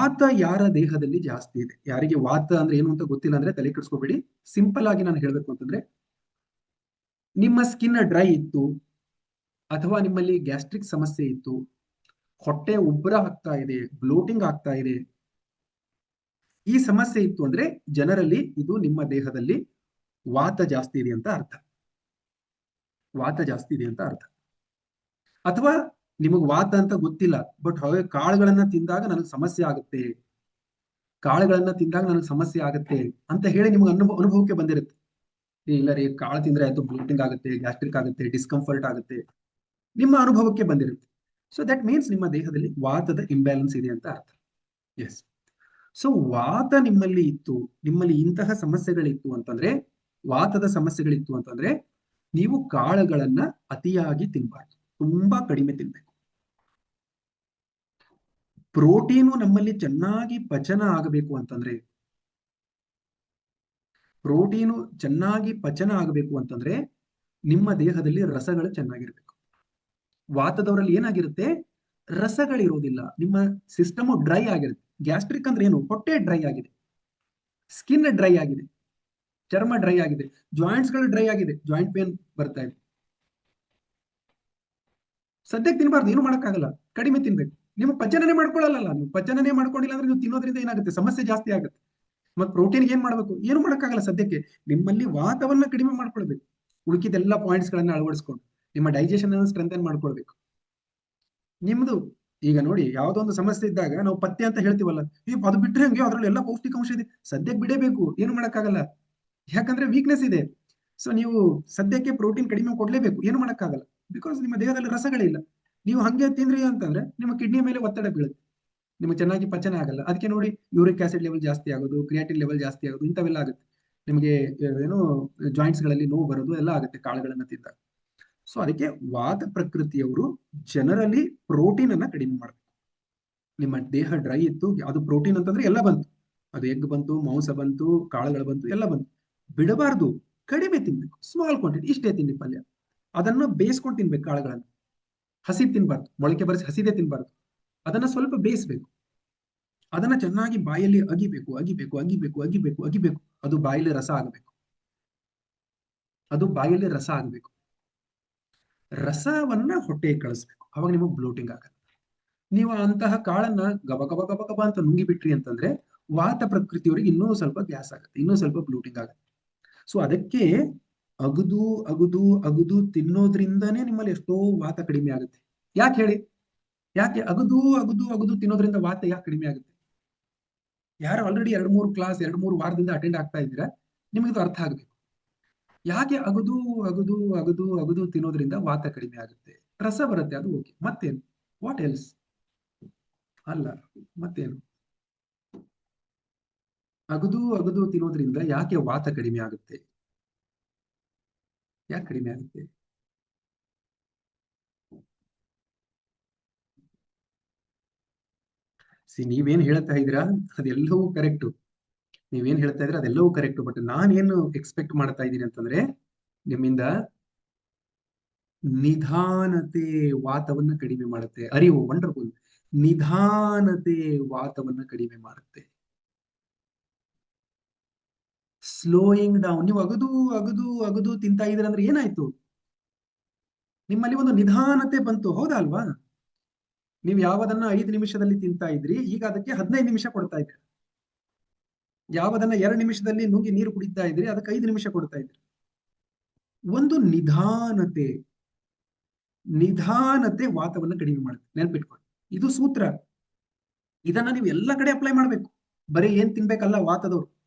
ವಾತ ಯಾರ ದೇಹದಲ್ಲಿ ಜಾಸ್ತಿ ಇದೆ? ಯಾರಿಗೆ ವಾತ ಅಂದ್ರೆ ಏನು ಅಂತ ಗೊತ್ತಿಲ್ಲ ಅಂದ್ರೆ ತಲೆ ಕೆಡಿಸ್ಕೋಬೇಡಿ. ಸಿಂಪಲ್ ಆಗಿ ನಾನು ಹೇಳ್ಬೇಕು ಅಂತಂದ್ರೆ, ನಿಮ್ಮ ಸ್ಕಿನ್ ಡ್ರೈ ಇತ್ತು, ಅಥವಾ ನಿಮ್ಮಲ್ಲಿ ಗ್ಯಾಸ್ಟ್ರಿಕ್ ಸಮಸ್ಯೆ ಇತ್ತು, ಹೊಟ್ಟೆ ಉಬ್ಬರ ಆಗ್ತಾ ಇದೆ ಬ್ಲೋಟಿಂಗ್ ಆಗ್ತಾ ಇದೆ, ಈ ಸಮಸ್ಯೆ ಇತ್ತು ಅಂದ್ರೆ ಜನರಲ್ಲಿ ಇದು ನಿಮ್ಮ ದೇಹದಲ್ಲಿ ವಾತ ಜಾಸ್ತಿ ಇದೆ ಅಂತ ಅರ್ಥ. ವಾತ ಜಾಸ್ತಿ ಇದೆ ಅಂತ ಅರ್ಥ. ಅಥವಾ ನಿಮಗ್ ವಾತ ಅಂತ ಗೊತ್ತಿಲ್ಲ ಬಟ್ ಹಾಗೆ ಕಾಳುಗಳನ್ನ ತಿಂದಾಗ ನನಗೆ ಸಮಸ್ಯೆ ಆಗುತ್ತೆ. ಕಾಳುಗಳನ್ನ ತಿಂದಾಗ ನನಗೆ ಸಮಸ್ಯೆ ಆಗುತ್ತೆ ಅಂತ ಹೇಳಿ ನಿಮ್ಗೆ ಅನುಭವ, ಅನುಭವಕ್ಕೆ ಬಂದಿರುತ್ತೆ. ಇಲ್ಲ ರೀ, ಕಾಳು ತಿಂದ್ರೆ ಆಯ್ತು ಬ್ಲೂಟಿಂಗ್ ಆಗುತ್ತೆ ಗ್ಯಾಸ್ಟ್ರಿಕ್ ಆಗುತ್ತೆ ಡಿಸ್ಕಂಫರ್ಟ್ ಆಗುತ್ತೆ. ನಿಮ್ಮ ಅನುಭವಕ್ಕೆ ಬಂದಿರುತ್ತೆ. ಸೊ ದಟ್ ಮೀನ್ಸ್ ನಿಮ್ಮ ದೇಹದಲ್ಲಿ ವಾತದ ಇಂಬ್ಯಾಲೆನ್ಸ್ ಇದೆ ಅಂತ ಅರ್ಥ. ಎಸ್ ಸೊ ವಾತ ನಿಮ್ಮಲ್ಲಿ ಇತ್ತು, ನಿಮ್ಮಲ್ಲಿ ಇಂತಹ ಸಮಸ್ಯೆಗಳಿತ್ತು ಅಂತಂದ್ರೆ, ವಾತದ ಸಮಸ್ಯೆಗಳಿತ್ತು ಅಂತಂದ್ರೆ, ನೀವು ಕಾಳುಗಳನ್ನ ಅತಿಯಾಗಿ ತಿನ್ಬಾರ್ದು. ತುಂಬಾ ಕಡಿಮೆ ತಿನ್ಬೇಕು. ಪ್ರೋಟೀನು ನಮ್ಮಲ್ಲಿ ಚೆನ್ನಾಗಿ ಪಚನ ಆಗಬೇಕು ಅಂತಂದ್ರೆ, ಪ್ರೋಟೀನು ಚೆನ್ನಾಗಿ ಪಚನ ಆಗಬೇಕು ಅಂತಂದ್ರೆ ನಿಮ್ಮ ದೇಹದಲ್ಲಿ ರಸಗಳು ಚೆನ್ನಾಗಿರ್ಬೇಕು. ವಾತದವರಲ್ಲಿ ಏನಾಗಿರುತ್ತೆ? ರಸಗಳಿರೋದಿಲ್ಲ. ನಿಮ್ಮ ಸಿಸ್ಟಮ್ ಡ್ರೈ ಆಗಿರುತ್ತೆ. ಗ್ಯಾಸ್ಟ್ರಿಕ್ ಅಂದ್ರೆ ಏನು? ಹೊಟ್ಟೆ ಡ್ರೈ ಆಗಿದೆ. ಸ್ಕಿನ್ ಡ್ರೈ ಆಗಿದೆ. ಚರ್ಮ ಡ್ರೈ ಆಗಿದೆ. ಜಾಯಿಂಟ್ಸ್ಗಳು ಡ್ರೈ ಆಗಿದೆ. ಜಾಯಿಂಟ್ ಪೇನ್ ಬರ್ತಾ ಇದೆ. ಸದ್ಯಕ್ಕೆ ತಿನ್ಬಾರ್ದು. ಏನು ಮಾಡೋಕ್ಕಾಗಲ್ಲ. ಕಡಿಮೆ ತಿನ್ಬೇಕು. ನೀವು ಪಚನನೇ ಮಾಡ್ಕೊಳ್ಳಲ್ಲ ನೀವು ಪಚನನೇ ಮಾಡ್ಕೊಂಡಿಲ್ಲ ಅಂದ್ರೆ ನೀವು ತಿನ್ನೋದ್ರಿಂದ ಏನಾಗುತ್ತೆ? ಸಮಸ್ಯೆ ಜಾಸ್ತಿ ಆಗುತ್ತೆ. ಮತ್ತೆ ಪ್ರೋಟೀನ್ ಏನ್ ಮಾಡ್ಬೇಕು? ಏನು ಮಾಡೋಕ್ಕಾಗಲ್ಲ ಸದ್ಯಕ್ಕೆ. ನಿಮ್ಮಲ್ಲಿ ವಾತವನ್ನ ಕಡಿಮೆ ಮಾಡ್ಕೊಳ್ಬೇಕು. ಉಳುಕಿದೆಲ್ಲ ಪಾಯಿಂಟ್ಸ್ ಗಳನ್ನ ಅಳವಡಿಸ್ಕೊಂಡು, ನಿಮ್ಮ ಡೈಜೆಷನ್ ಅನ್ನು ಸ್ಟ್ರೆಂಥನ್ ಮಾಡ್ಕೊಳ್ಬೇಕು. ನಿಮ್ದು, ಈಗ ನೋಡಿ, ಯಾವ್ದೋ ಒಂದು ಸಮಸ್ಯೆ ಇದ್ದಾಗ ನಾವು ಪಥ್ಯ ಅಂತ ಹೇಳ್ತೀವಲ್ಲ ನೀವು ಅದು ಬಿಟ್ರೆ ಹಂಗೆ? ಅದ್ರಲ್ಲಿ ಎಲ್ಲ ಪೌಷ್ಟಿಕಾಂಶ ಇದೆ. ಸದ್ಯಕ್ಕೆ ಬಿಡಬೇಕು. ಏನು ಮಾಡಕ್ಕಾಗಲ್ಲ. ಯಾಕಂದ್ರೆ ವೀಕ್ನೆಸ್ ಇದೆ. ಸೊ ನೀವು ಸದ್ಯಕ್ಕೆ ಪ್ರೋಟೀನ್ ಕಡಿಮೆ ಕೊಡ್ಲೇಬೇಕು. ಏನು ಮಾಡಕ್ಕಾಗಲ್ಲ. ಬಿಕಾಸ್ ನಿಮ್ಮ ದೇಹದಲ್ಲಿ ರಸಗಳಿಲ್ಲ. ನೀವು ಹಂಗೆ ತಿಂದ್ರಿ ಅಂತಂದ್ರೆ ನಿಮ್ಮ ಕಿಡ್ನಿ ಮೇಲೆ ಒತ್ತಡ ಬೀಳುತ್ತೆ. ನಿಮಗೆ ಚೆನ್ನಾಗಿ ಪಚನ ಆಗಲ್ಲ. ಅದಕ್ಕೆ ನೋಡಿ ಯೂರಿಕ್ ಆಸಿಡ್ ಲೆವೆಲ್ ಜಾಸ್ತಿ ಆಗೋದು ಕ್ರಿಯಾಟಿನ್ ಲೆವೆಲ್ ಜಾಸ್ತಿ ಆಗೋದು ಇಂಥವೆಲ್ಲ ಆಗುತ್ತೆ. ನಿಮಗೆ ಏನು ಜಾಯಿಂಟ್ಸ್ಗಳಲ್ಲಿ ನೋವು ಬರೋದು ಎಲ್ಲ ಆಗುತ್ತೆ ಕಾಳುಗಳನ್ನ ತಿಂದಾಗ. ಸೊ ಅದಕ್ಕೆ ವಾತ ಪ್ರಕೃತಿಯವರು ಜನರಲಿ ಪ್ರೋಟೀನ್ ಅನ್ನ ಕಡಿಮೆ ಮಾಡಬೇಕು. ನಿಮ್ಮ ದೇಹ ಡ್ರೈ ಇತ್ತು, ಅದು ಪ್ರೋಟೀನ್ ಅಂತಂದ್ರೆ ಎಲ್ಲ ಬಂತು. ಅದು ಎಗ್ ಬಂತು, ಮಾಂಸ ಬಂತು, ಕಾಳುಗಳು ಬಂತು, ಎಲ್ಲ ಬಂತು. ಬಿಡಬಾರ್ದು. ಕಡಿಮೆ ತಿನ್ಬೇಕು. ಸ್ಮಾಲ್ ಕ್ವಾಂಟಿಟಿ ಇಷ್ಟೇ ತಿನ್ನಿ ಪಲ್ಯ. ಅದನ್ನ ಬೇಯಿಸ್ಕೊಂಡು ತಿನ್ಬೇಕು ಕಾಳುಗಳನ್ನ. ಹಸಿ ತಿನ್ಬಾರ್ದು, ಮೊಳಕೆ ಬರೆಸಿ ಹಸಿದೇ ತಿನ್ಬಾರ್ದು. ಅದನ್ನ ಸ್ವಲ್ಪ ಬೇಯಿಸ್ಬೇಕು. ಅದನ್ನ ಚೆನ್ನಾಗಿ ಬಾಯಲ್ಲಿ ಅಗಿಬೇಕು ಅಗಿಬೇಕು ಅಗಿಬೇಕು ಅಗಿಬೇಕು ಅಗಿಬೇಕು. ಅದು ಬಾಯಲ್ಲಿ ರಸ ಆಗಬೇಕು. ಅದು ಬಾಯಲ್ಲಿ ರಸ ಆಗಬೇಕು. ರಸವನ್ನ ಹೊಟ್ಟೆಗೆ ಕಳಿಸ್ಬೇಕು. ಅವಾಗ ನಿಮಗೆ ಬ್ಲೋಟಿಂಗ್ ಆಗಲ್ಲ ನೀವು ಅಂತಹ ಕಾಳನ್ನ ಗಬ ಗಬ ಗಬ ಗಬ ಅಂತ ನುಂಗಿ ಬಿಟ್ರಿ ಅಂತಂದ್ರೆ ವಾತ ಪ್ರಕೃತಿಯವರಿಗೆ ಇನ್ನೂ ಸ್ವಲ್ಪ ಗ್ಯಾಸ್ ಆಗುತ್ತೆ, ಇನ್ನೂ ಸ್ವಲ್ಪ ಬ್ಲೂಟಿಂಗ್ ಆಗುತ್ತೆ. ಸೊ ಅದಕ್ಕೆ ಅಗದು ಅಗದು ಅಗದು ತಿನ್ನೋದ್ರಿಂದನೇ ನಿಮ್ಮಲ್ಲಿ ಎಷ್ಟೋ ವಾತ ಕಡಿಮೆ ಆಗುತ್ತೆ. ಯಾಕೆ ಹೇಳಿ? ಯಾಕೆ ಅಗದು ಅಗದು ಅಗದು ತಿನ್ನೋದ್ರಿಂದ ವಾತ ಯಾಕೆ ಕಡಿಮೆ ಆಗುತ್ತೆ? ಯಾರು ಆಲ್ರೆಡಿ ಎರಡ್ ಮೂರು ಕ್ಲಾಸ್ ಎರಡ್ ಮೂರು ವಾರದಿಂದ ಅಟೆಂಡ್ ಆಗ್ತಾ ಇದ್ದೀರಾ? ನಿಮಗೆ ಅರ್ಥ ಆಗ್ಬೇಕು. ಯಾಕೆ ಅಗದು ಅಗದು ಅಗದು ಅಗದು ತಿನ್ನೋದ್ರಿಂದ ವಾತ ಕಡಿಮೆ ಆಗುತ್ತೆ? ರಸ ಬರುತ್ತೆ, ಅದು ಓಕೆ ಮತ್ತೇನು? ವಾಟ್ ಎಲ್ಸ್ ಅಲ್ಲ, ಮತ್ತೇನು? ಅಗದು ಅಗದು ತಿನ್ನೋದ್ರಿಂದ ಯಾಕೆ ವಾತ ಕಡಿಮೆ ಆಗುತ್ತೆ? ಯಾಕೆ ಕಡಿಮೆ ಆಗುತ್ತೆ? ಸಿ ನೀವೇನ್ ಹೇಳ್ತಾ ಇದ್ದೀರಾ? ಅದೆಲ್ಲವೂ ಕರೆಕ್ಟು ನೀವೇನ್ ಹೇಳ್ತಾ ಇದ್ರೆ ಅದೆಲ್ಲವೂ ಕರೆಕ್ಟ್ ಬಟ್ ನಾನೇನು ಎಕ್ಸ್ಪೆಕ್ಟ್ ಮಾಡ್ತಾ ಇದ್ದೀನಿ ಅಂತಂದ್ರೆ, ನಿಮ್ಮಿಂದ ನಿಧಾನತೆ ವಾತವನ್ನ ಕಡಿಮೆ ಮಾಡುತ್ತೆ. ಅರಿವು ವಂಡರ್ಫುಲ್ ನಿಧಾನತೆ ವಾತವನ್ನ ಕಡಿಮೆ ಮಾಡುತ್ತೆ. ಸ್ಲೋಯಿಂಗ್ ಡೌನ್ ನೀವು ಅಗದು ಅಗದು ಅಗದು ತಿಂತಾ ಅಂದ್ರೆ ಏನಾಯ್ತು? ನಿಮ್ಮಲ್ಲಿ ಒಂದು ನಿಧಾನತೆ ಬಂತು. ಹೌದಾ ಅಲ್ವಾ? ನೀವು ಯಾವದನ್ನ ಐದು ನಿಮಿಷದಲ್ಲಿ ತಿಂತಾ ಇದ್ರಿ, ಈಗ ಅದಕ್ಕೆ ಹದಿನೈದು ನಿಮಿಷ ಕೊಡ್ತಾ ಇದ್ರಿ. ಯಾವದನ್ನ ಎರಡು ನಿಮಿಷದಲ್ಲಿ ನುಂಗಿ ನೀರು ಕುಡಿತಾ ಇದ್ರಿ, ಅದಕ್ಕೆ ಐದು ನಿಮಿಷ ಕೊಡ್ತಾ ಇದ್ರಿ. ಒಂದು ನಿಧಾನತೆ ನಿಧಾನತೆ ವಾತವನ್ನ ಕಡಿಮೆ ಮಾಡುತ್ತೆ. ನೆನ್ಪಿಟ್ಕೊಳ್ಳಿ. ಇದು ಸೂತ್ರ. ಇದನ್ನ ನೀವು ಎಲ್ಲ ಕಡೆ ಅಪ್ಲೈ ಮಾಡ್ಬೇಕು. ಬರೀ ಏನ್ ತಿನ್ಬೇಕಲ್ಲ ವಾತದವ್ರು.